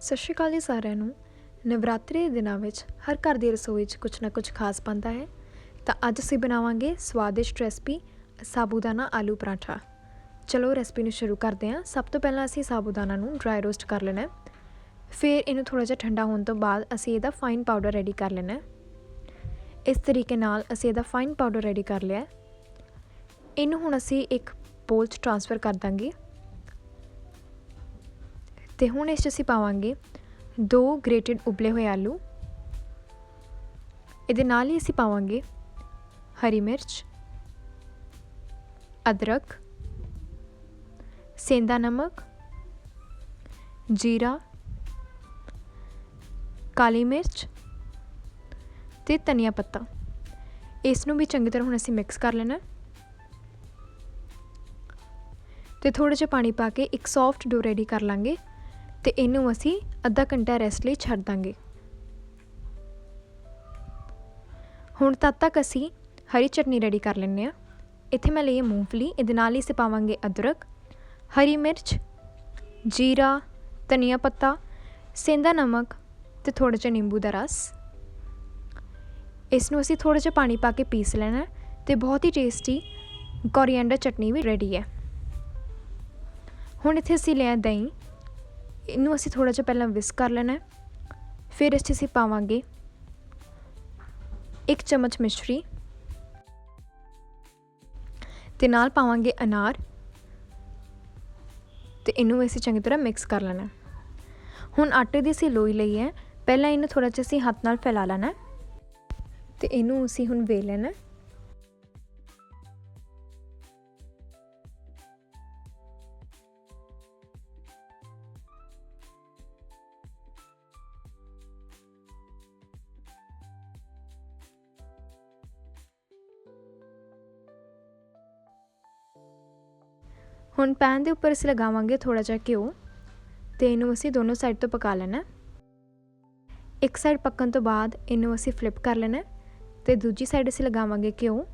ਸਤਿ ਸ਼੍ਰੀ ਅਕਾਲ ਜੀ ਸਾਰਿਆਂ ਨੂੰ। ਨਵਰਾਤਰੀ ਦੇ ਦਿਨਾਂ ਵਿੱਚ ਹਰ ਘਰ ਦੀ ਰਸੋਈ 'ਚ ਕੁਝ ਨਾ ਕੁਝ ਖਾਸ ਬਣਦਾ ਹੈ। ਤਾਂ ਅੱਜ ਅਸੀਂ ਬਣਾਵਾਂਗੇ ਸਵਾਦਿਸ਼ਟ ਰੈਸਪੀ ਸਾਬੂਦਾਨਾ ਆਲੂ ਪਰਾਂਠਾ। ਚਲੋ ਰੈਸਪੀ ਨੂੰ ਸ਼ੁਰੂ ਕਰਦੇ ਹਾਂ। ਸਭ ਤੋਂ ਪਹਿਲਾਂ ਅਸੀਂ ਸਾਬੂਦਾਨਾ ਨੂੰ ਡਰਾਈ ਰੋਸਟ ਕਰ ਲੈਣਾ ਹੈ। ਫਿਰ ਇਹਨੂੰ ਥੋੜਾ ਜਿਹਾ ਠੰਡਾ ਹੋਣ ਤੋਂ ਬਾਅਦ ਅਸੀਂ ਇਹਦਾ ਫਾਈਨ ਪਾਊਡਰ ਰੈਡੀ ਕਰ ਲੈਣਾ ਹੈ। ਇਸ ਤਰੀਕੇ ਨਾਲ ਅਸੀਂ ਇਹਦਾ ਫਾਈਨ ਪਾਊਡਰ ਰੈਡੀ ਕਰ ਲਿਆ ਇਹਨੂੰ ਹੁਣ ਅਸੀਂ ਇੱਕ ਬੋਲ 'ਚ ਟ੍ਰਾਂਸਫਰ ਕਰ ਦਾਂਗੇ। ਤੇ ਹੁਣ ਇਸ 'ਚ ਅਸੀਂ ਪਾਵਾਂਗੇ ਦੋ ਗ੍ਰੇਟਡ ਉਬਲੇ ਹੋਏ ਆਲੂ। ਇਹਦੇ ਨਾਲ ਹੀ ਅਸੀਂ ਪਾਵਾਂਗੇ ਹਰੀ ਮਿਰਚ, ਅਦਰਕ, ਸੇਂਦਾ ਨਮਕ, ਜੀਰਾ, ਕਾਲੀ ਮਿਰਚ ਤੇ ਧਨੀਆ ਪੱਤਾ। ਇਸ ਨੂੰ ਵੀ ਚੰਗੀ ਤਰ੍ਹਾਂ ਹੁਣ ਅਸੀਂ ਮਿਕਸ ਕਰ ਲੈਣਾ। ਤੇ ਥੋੜਾ ਜਿਹਾ ਪਾਣੀ ਪਾ ਕੇ ਇੱਕ ਸੌਫਟ ਡੋ ਰੈਡੀ ਕਰ ਲਾਂਗੇ। ਤੇ ਇਹਨੂੰ ਅਸੀਂ ਅੱਧਾ ਘੰਟਾ ਰੈਸਟ ਲਈ ਛੱਡ ਦਾਂਗੇ। ਹੁਣ ਤਦ ਤੱਕ ਅਸੀਂ ਹਰੀ ਚਟਨੀ ਰੈਡੀ ਕਰ ਲੈਂਦੇ ਆ ਇੱਥੇ ਮੈਂ ਲਈ ਮੂੰਗਫਲੀ, ਇਹਦੇ ਨਾਲ ਹੀ ਅਸੀਂ ਪਾਵਾਂਗੇ ਅਦਰਕ, ਹਰੀ ਮਿਰਚ, ਜੀਰਾ, ਧਨੀਆ ਪੱਤਾ ਸੇਂਦਾ ਨਮਕ ਤੇ ਥੋੜਾ ਜਿਹਾ ਨਿੰਬੂ ਦਾ ਰਸ। ਇਸ ਨੂੰ ਅਸੀਂ ਥੋੜਾ ਜਿਹਾ ਪਾਣੀ ਪਾ ਕੇ ਪੀਸ ਲੈਣਾ ਤੇ ਬਹੁਤ ਹੀ ਟੇਸਟੀ ਕੋਰੀਐਂਡਰ ਚਟਨੀ ਵੀ ਰੈਡੀ ਹੈ। ਹੁਣ ਇੱਥੇ ਅਸੀਂ ਲਿਆ ਦਹੀਂ। ਇਹਨੂੰ ਅਸੀਂ ਥੋੜਾ ਜਿਹਾ ਪਹਿਲਾਂ ਵਿਸ ਕਰ ਲੈਣਾ ਫਿਰ ਇਸ 'ਚ ਅਸੀਂ ਪਾਵਾਂਗੇ ਇੱਕ ਚਮਚ ਮਿਸ਼ਰੀ। ਤੇ ਨਾਲ ਪਾਵਾਂਗੇ ਅਨਾਰ। ਤੇ ਇਹਨੂੰ ਅਸੀਂ ਚੰਗੀ ਤਰ੍ਹਾਂ ਮਿਕਸ ਕਰ ਲੈਣਾ ਹੁਣ ਆਟੇ ਦੀ ਅਸੀਂ ਲੋਈ ਲਈ ਹੈ। ਪਹਿਲਾਂ ਇਹਨੂੰ ਥੋੜਾ ਜਿਹਾ ਅਸੀਂ ਹੱਥ ਨਾਲ ਫੈਲਾ ਲੈਣਾ ਤੇ ਇਹਨੂੰ ਅਸੀਂ ਹੁਣ ਵੇਲ ਲੈਣਾ ਹੁਣ ਪੈਨ ਦੇ ਉੱਪਰ ਅਸੀਂ ਲਗਾਵਾਂਗੇ ਥੋੜਾ ਜਿਹਾ ਘਿਓ ਤੇ ਇਹਨੂੰ ਅਸੀਂ ਦੋਨੋਂ ਸਾਈਡ ਤੋਂ ਪਕਾ ਲੈਣਾ। ਇੱਕ ਸਾਈਡ ਪੱਕਣ ਤੋਂ ਬਾਅਦ ਇਹਨੂੰ ਅਸੀਂ ਫਲਿੱਪ ਕਰ ਲੈਣਾ ਤੇ ਦੂਜੀ ਸਾਈਡ ਅਸੀਂ ਲਗਾਵਾਂਗੇ ਘਿਓ।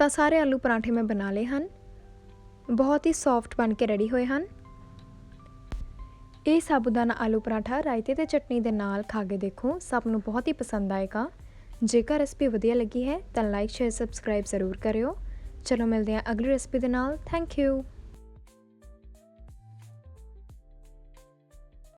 ਤਾਂ ਸਾਰੇ ਆਲੂ ਪਰਾਂਠੇ ਮੈਂ ਬਣਾ ਲਏ ਹਨ। ਬਹੁਤ ਹੀ ਸੌਫਟ ਬਣ ਕੇ ਰੈਡੀ ਹੋਏ ਹਨ। ਇਹ ਸਾਬੂਦਾਨਾ ਆਲੂ ਪਰਾਂਠਾ ਰਾਇਤੇ ਤੇ ਚਟਨੀ ਦੇ ਨਾਲ ਖਾ ਕੇ ਦੇਖੋ, ਸਭ ਨੂੰ ਬਹੁਤ ਹੀ ਪਸੰਦ ਆਏਗਾ। ਜੇਕਰ ਰੈਸਪੀ ਵਧੀਆ ਲੱਗੀ ਹੈ, ਤਾਂ ਲਾਈਕ ਸ਼ੇਅਰ ਸਬਸਕ੍ਰਾਈਬ ਜ਼ਰੂਰ ਕਰਿਓ। ਚਲੋ ਮਿਲਦੇ ਹਾਂ ਅਗਲੀ ਰੈਸਪੀ ਦੇ ਨਾਲ। Thank you